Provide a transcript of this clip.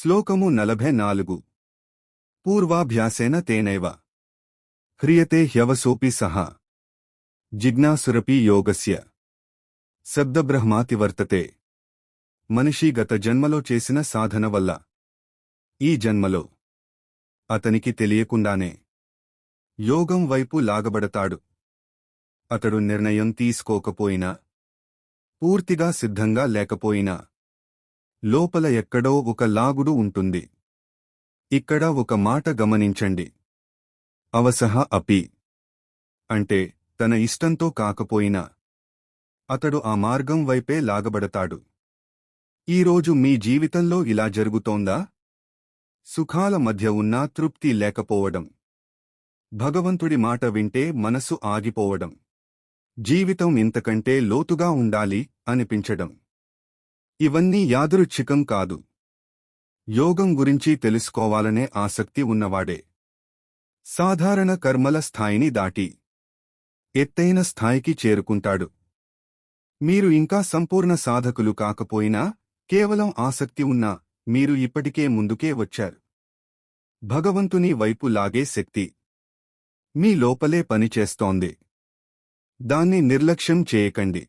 శ్లోకము నలభై నాలుగు. పూర్వాభ్యాసేన తేనైవ. హ్రియతే హ్యవసోపి సహ. జిజ్ఞాసురపి యోగస్య. శబ్దబ్రహ్మాతి వర్తతే మనిషి గత జన్మలో చేసిన సాధన వల్ల. ఈ జన్మలో. అతనికి తెలియకుండానే. యోగం వైపు లాగబడతాడు. అతడు నిర్ణయం తీసుకోకపోయినా. పూర్తిగా సిద్ధంగా లేకపోయినా. లోపల ఎక్కడో ఒక లాగుడు ఉంటుంది. ఇక్కడ ఒక మాట గమనించండి. అవసహ అపి. అంటే తన ఇష్టంతో కాకపోయినా. అతడు ఆ మార్గం వైపే లాగబడతాడు. ఈరోజు మీ జీవితంలో ఇలా జరుగుతోందా? సుఖాల మధ్య ఉన్నా తృప్తి లేకపోవడం. భగవంతుడి మాట వింటే మనసు ఆగిపోవడం. జీవితం ఇంతకంటే లోతుగా ఉండాలి అనిపించడం. ఇవన్నీ యాదృచ్ఛికం కాదు. యోగం గురించి తెలుసుకోవాలనే ఆసక్తి ఉన్నవాడే. సాధారణ కర్మల స్థాయిని దాటి ఎత్తైన స్థాయికి చేరుకుంటాడు. మీరు ఇంకా సంపూర్ణ సాధకులు కాకపోయినా కేవలం ఆసక్తి ఉన్నా మీరు ఇప్పటికే ముందుకే వచ్చారు. భగవంతుని వైపు లాగే శక్తి మీ లోపలే పనిచేస్తోంది. దాన్ని నిర్లక్ష్యం చేయకండి.